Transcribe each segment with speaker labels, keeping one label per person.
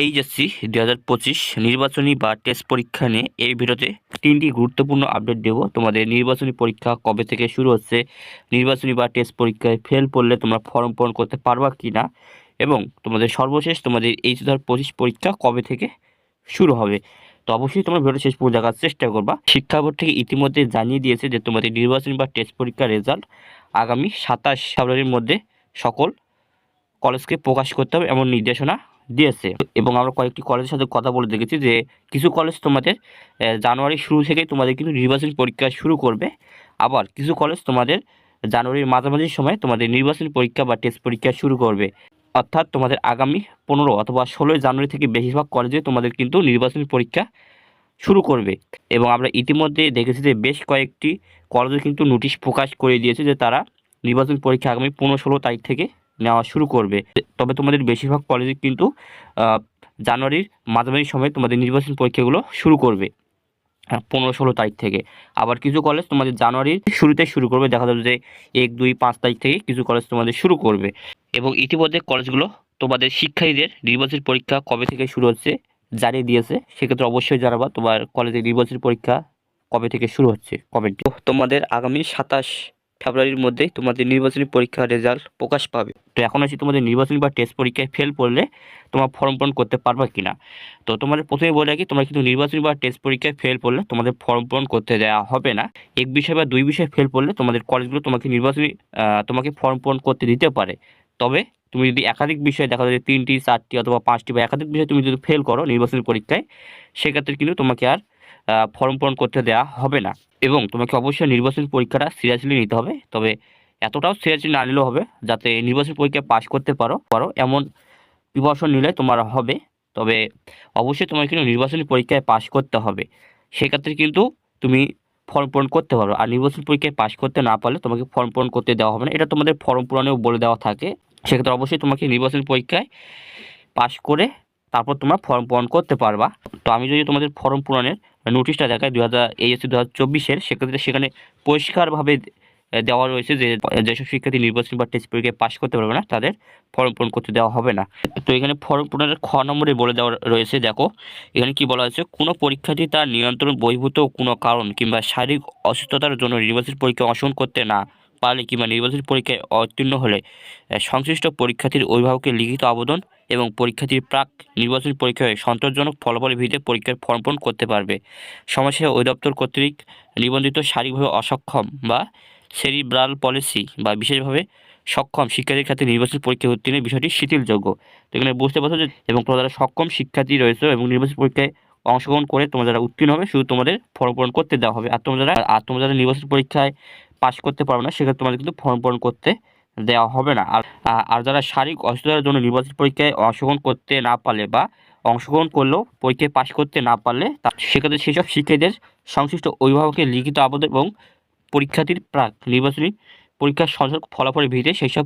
Speaker 1: HSC দু হাজার পঁচিশ নির্বাচনী বা টেস্ট পরীক্ষা নিয়ে এই ভিডিওতে তিনটি গুরুত্বপূর্ণ আপডেট দেবো। তোমাদের নির্বাচনী পরীক্ষা কবে থেকে শুরু হচ্ছে, নির্বাচনী বা টেস্ট পরীক্ষায় ফেল পড়লে তোমরা ফর্ম পূরণ করতে পারবা কি না এবং তোমাদের সর্বশেষ তোমাদের এইচ দু পঁচিশ পরীক্ষা কবে থেকে শুরু হবে। তো অবশ্যই তোমরা ভিডিওটা শেষ পর্যন্ত দেখার চেষ্টা করবা। শিক্ষা বোর্ড থেকে ইতিমধ্যে জানিয়ে দিয়েছে যে, তোমাদের নির্বাচনী বা টেস্ট পরীক্ষার রেজাল্ট আগামী সাতাশ ফেব্রুয়ারির মধ্যে সকল কলেজকে প্রকাশ করতে হবে এমন নির্দেশনা দিয়েছে। এবং আমরা কয়েকটি কলেজের সাথে কথা বলে দেখেছি যে, কিছু কলেজ তোমাদের জানুয়ারি শুরু থেকে তোমাদের কিন্তু নির্বাচনী পরীক্ষা শুরু করবে। আবার কিছু কলেজ তোমাদের জানুয়ারির মাঝামাঝি সময় তোমাদের নির্বাচনী পরীক্ষা বা টেস্ট পরীক্ষা শুরু করবে। অর্থাৎ তোমাদের আগামী পনেরো অথবা ষোলোই জানুয়ারি থেকে বেশিরভাগ কলেজে তোমাদের কিন্তু নির্বাচনী পরীক্ষা শুরু করবে। এবং আমরা ইতিমধ্যে দেখেছি যে, বেশ কয়েকটি কলেজে কিন্তু নোটিশ প্রকাশ করে দিয়েছে যে, তারা নির্বাচনী পরীক্ষা আগামী পনেরো ষোলো তারিখ থেকে নেওয়া শুরু করবে। তবে তোমাদের বেশিরভাগ কলেজে কিন্তু জানুয়ারির মাঝামাঝি সময় তোমাদের নির্বাচন পরীক্ষাগুলো শুরু করবে, পনেরো ষোলো তারিখ থেকে। আবার কিছু কলেজ তোমাদের জানুয়ারির শুরুতে শুরু করবে, দেখা যাবে যে এক, দুই, পাঁচ তারিখ থেকে কিছু কলেজ তোমাদের শুরু করবে। এবং ইতিমধ্যে কলেজগুলো তোমাদের শিক্ষার্থীদের নির্বাচনী পরীক্ষা কবে থেকে শুরু হচ্ছে জানিয়ে দিয়েছে, সেক্ষেত্রে অবশ্যই জানাবা তোমার কলেজের নির্বাচনী পরীক্ষা কবে থেকে শুরু হচ্ছে কমেন্টে। তোমাদের আগামী সাতাশ ফেব্রুয়ারির মধ্যেই তোমাদের নির্বাচনী পরীক্ষার রেজাল্ট প্রকাশ পাবে। তো এখন আছে তোমাদের নির্বাচনী বা টেস্ট পরীক্ষায় ফেল করলে তোমার ফর্ম পূরণ করতে পারবা কি না তো তোমাদের প্রথমে বলে রাখি, তোমরা কিন্তু নির্বাচনী বা টেস্ট পরীক্ষায় ফেল করলে তোমাদের ফর্ম পূরণ করতে দেওয়া হবে না। এক বিষয় বা দুই বিষয় ফেল করলে তোমাদের কলেজগুলো তোমাকে নির্বাচনী তোমাকে ফর্ম পূরণ করতে দিতে পারে। তবে তুমি যদি একাধিক বিষয় দেখা যায় তিনটি, চারটি অথবা পাঁচটি বা একাধিক বিষয় তুমি যদি ফেল করো নির্বাচনী পরীক্ষায়, সেক্ষেত্রে কিন্তু তোমাকে আর ফর্ম পূরণ করতে দেওয়া হবে না। এবং তোমাকে অবশ্যই নির্বাচন পরীক্ষাটা সিরিয়াসলি নিতে হবে। তবে এতটাও সিরিয়াসলি না নিলেও হবে, যাতে নির্বাচন পরীক্ষায় পাশ করতে পারো পারো এমন প্রিপারেশন নিলে তোমার হবে। তবে অবশ্যই তোমার কিন্তু নির্বাচনী পরীক্ষায় পাশ করতে হবে। সেক্ষেত্রে কিন্তু তুমি ফর্ম পূরণ করতে পারো। আর নির্বাচন পরীক্ষায় পাশ করতে না পারলে তোমাকে ফর্ম পূরণ করতে দেওয়া হবে না। এটা তোমাদের ফর্ম পূরণেও বলে দেওয়া থাকে। সেক্ষেত্রে অবশ্যই তোমাকে নির্বাচন পরীক্ষায় পাশ করে তারপর তোমরা ফর্ম পূরণ করতে পারবা। তো আমি যদি তোমাদের ফর্ম পূরণের নোটিশটা দেখায় দু হাজার এইএসসি দু হাজার চব্বিশের সেক্ষেত্রে সেখানে পরিষ্কারভাবে দেওয়া রয়েছে যে, যেসব শিক্ষার্থী নির্বাচন বা টেস্ট পরীক্ষায় পাশ করতে পারবে না, তাদের ফর্ম পূরণ করতে দেওয়া হবে না। তো এখানে ফর্ম পূরণের খ নম্বরে বলে দেওয়া রয়েছে, দেখো, এখানে কি বলা হয়েছে? কোনো পরীক্ষার্থী তার নিয়ন্ত্রণ বহির্ভূত কোনো কারণ কিংবা শারীরিক অসুস্থতার জন্য নির্বাচন পরীক্ষায় অংশগ্রহণ করতে না পারলে কিংবা নির্বাচনী পরীক্ষায় অউত্তীর্ণ হলে সংশ্লিষ্ট পরীক্ষার্থীর অভিভাবকের লিখিত আবেদন এবং পরীক্ষার্থীর প্রাক নির্বাচনী পরীক্ষায় সন্তোষজনক ফলাফলের ভিত্তিতে পরীক্ষার ফর্ম পূরণ করতে পারবে। সমাজসেবা অধিদপ্তর কর্তৃক নিবন্ধিত শারীরিকভাবে অসক্ষম বা সেরিব্রাল পলিসি বা বিশেষভাবে সক্ষম শিক্ষার্থীর ক্ষেত্রে নির্বাচনী পরীক্ষায় উত্তীর্ণের বিষয়টি শিথিলযোগ্য। তো এখানে বুঝতে পারছ যে, এবং যারা সক্ষম শিক্ষার্থী রয়েছে এবং নির্বাচনী পরীক্ষায় অংশগ্রহণ করে তোমরা যারা উত্তীর্ণ হবে, শুধু তোমাদের ফর্ম পূরণ করতে দেওয়া হবে। আর তোমরা যারা আর তোমরা যারা নির্বাচনী পরীক্ষায় পাশ করতে পারবে না, সেক্ষেত্রে তোমাদের কিন্তু ফর্ম পূরণ করতে দেওয়া হবে না। আর আর যারা শারীরিক অসুস্থতার জন্য নির্বাচন পরীক্ষায় অংশগ্রহণ করতে না পারলে বা অংশগ্রহণ করলেও পরীক্ষায় পাশ করতে না পারলে সেক্ষেত্রে সেসব শিক্ষার্থীদের সংশ্লিষ্ট অভিভাবকের লিখিত আবেদন এবং পরীক্ষার্থীর প্রাক নির্বাচনী পরীক্ষার সঞ্চয় ফলাফলের ভিত্তিতে সেই সব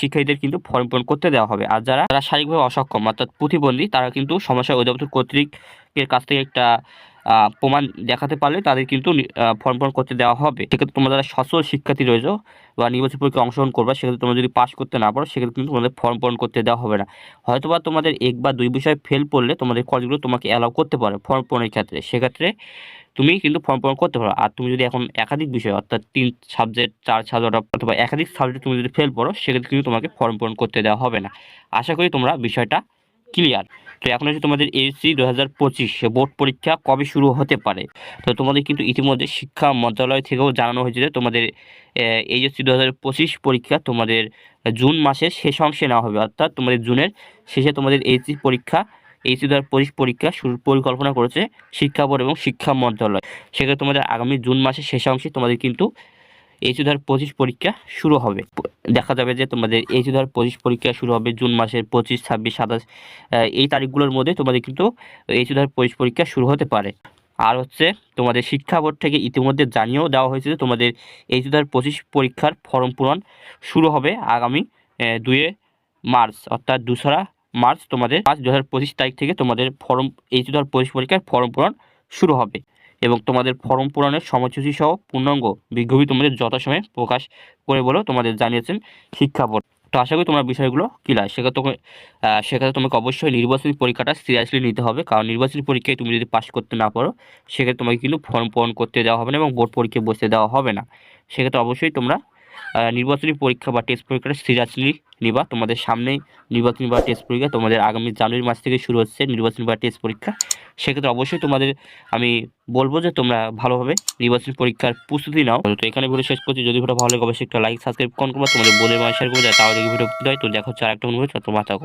Speaker 1: শিক্ষার্থীদের কিন্তু ফর্ম পূরণ করতে দেওয়া হবে। আর যারা যারা শারীরিকভাবে অসক্ষম, অর্থাৎ প্রতিবন্ধী, তারা কিন্তু সমস্যা অধিদপ্তর কর্তৃকের কাছ থেকে একটা প্রমাণ দেখাতে পারলে তাদের কিন্তু ফর্ম পূরণ করতে দেওয়া হবে। সেক্ষেত্রে তোমরা যারা সচল শিক্ষার্থী রয়েছে বা নির্বাচন পরীক্ষায় অংশগ্রহণ করবে, সেক্ষেত্রে তোমরা যদি পাস করতে না পারো, সেক্ষেত্রে কিন্তু তোমাদের ফর্ম পূরণ করতে দেওয়া হবে না। হয়তোবা তোমাদের এক বা দুই বিষয় ফেল পড়লে তোমাদের কলেজগুলো তোমাকে অ্যালাউ করতে পারে ফর্ম পূরণের ক্ষেত্রে। সেক্ষেত্রে তুমি কিন্তু ফর্ম পূরণ করতে পারো। আর তুমি যদি এখন একাধিক বিষয়, অর্থাৎ তিন সাবজেক্ট চার সাবজেক্ট অথবা একাধিক সাবজেক্ট তুমি যদি ফেল পড়ো, সেক্ষেত্রে কিন্তু তোমাকে ফর্ম পূরণ করতে দেওয়া হবে না। আশা করি তোমরা বিষয়টা ক্লিয়ার তো এখন হচ্ছে তোমাদের এসসি দু হাজার বোর্ড পরীক্ষা কবে শুরু হতে পারে? তো তোমাদের কিন্তু ইতিমধ্যে শিক্ষা মন্ত্রণালয় থেকেও জানানো হয়েছে যে তোমাদের এইচএসসি দু হাজার পঁচিশ পরীক্ষা তোমাদের জুন মাসের শেষ অংশে নেওয়া হবে। অর্থাৎ তোমাদের জুনের শেষে তোমাদের এইচএসসি পরীক্ষা এইচএসসি দু হাজার পরীক্ষা শুরুর পরিকল্পনা করেছে শিক্ষা বোর্ড এবং শিক্ষা মন্ত্রণালয়। সেক্ষেত্রে তোমাদের আগামী জুন মাসের শেষ অংশে তোমাদের কিন্তু এইচ হাজার পঁচিশ পরীক্ষা শুরু হবে। দেখা যাবে যে তোমাদের এইচ হাজার পঁচিশ পরীক্ষা শুরু হবে জুন মাসের পঁচিশ, ছাব্বিশ, সাতাশ এই তারিখগুলোর মধ্যে তোমাদের কিন্তু এইচ হাজার পঁচিশ পরীক্ষা শুরু হতে পারে। আর হচ্ছে তোমাদের শিক্ষা বোর্ড থেকে ইতিমধ্যে জানিয়েও দেওয়া হয়েছে যে তোমাদের এইচ হাজার পঁচিশ পরীক্ষার ফর্ম পূরণ শুরু হবে আগামী দুয়ে মার্চ, অর্থাৎ দুসরা মার্চ তোমাদের পাঁচ দু তারিখ থেকে তোমাদের ফর্ম এইচ হাজার পঁচিশ পরীক্ষার ফর্ম পূরণ শুরু হবে। এবং তোমাদের ফর্ম পূরণের সময়সূচি সহ পূর্ণাঙ্গ বিজ্ঞপ্তি তোমাদের যথাসময়ে প্রকাশ করে বলেও তোমাদের জানিয়েছেন শিক্ষা বোর্ড। তো আশা করি তোমার বিষয়গুলো ক্লিয়ার সেক্ষেত্রে তোমাকে সেক্ষেত্রে তোমাকে অবশ্যই নির্বাচনী পরীক্ষাটা সিরিয়াসলি নিতে হবে, কারণ নির্বাচনী পরীক্ষায় তুমি যদি পাশ করতে না পারো, সেক্ষেত্রে তোমাকে কিন্তু ফর্ম পূরণ করতে দেওয়া হবে না এবং বোর্ড পরীক্ষায় বসতে দেওয়া হবে না। সেক্ষেত্রে অবশ্যই তোমরা নির্বাচনী পরীক্ষা বা টেস্ট পরীক্ষাটা সিরিয়াসলি নিবা। তোমাদের সামনেই নির্বাচনী বা টেস্ট পরীক্ষা তোমাদের আগামী জানুয়ারি মাস থেকে শুরু হচ্ছে নির্বাচনী বা টেস্ট পরীক্ষা। সেক্ষেত্রে অবশ্যই তোমাদের আমি বলব যে তোমরা ভালোভাবে নির্বাচনী পরীক্ষার প্রস্তুতি নাও। তো এখানে ভিডিও শেষ করছি। যদি ভিডিও ভালো লাগে, অবশ্যই একটা লাইক সাবস্ক্রাইব কোন করব। তোমাদের বলে শেয়ার করব তাহলে ভিডিও হয়। তো দেখা হচ্ছে আরেকটা অনুভব তোমার থাকো।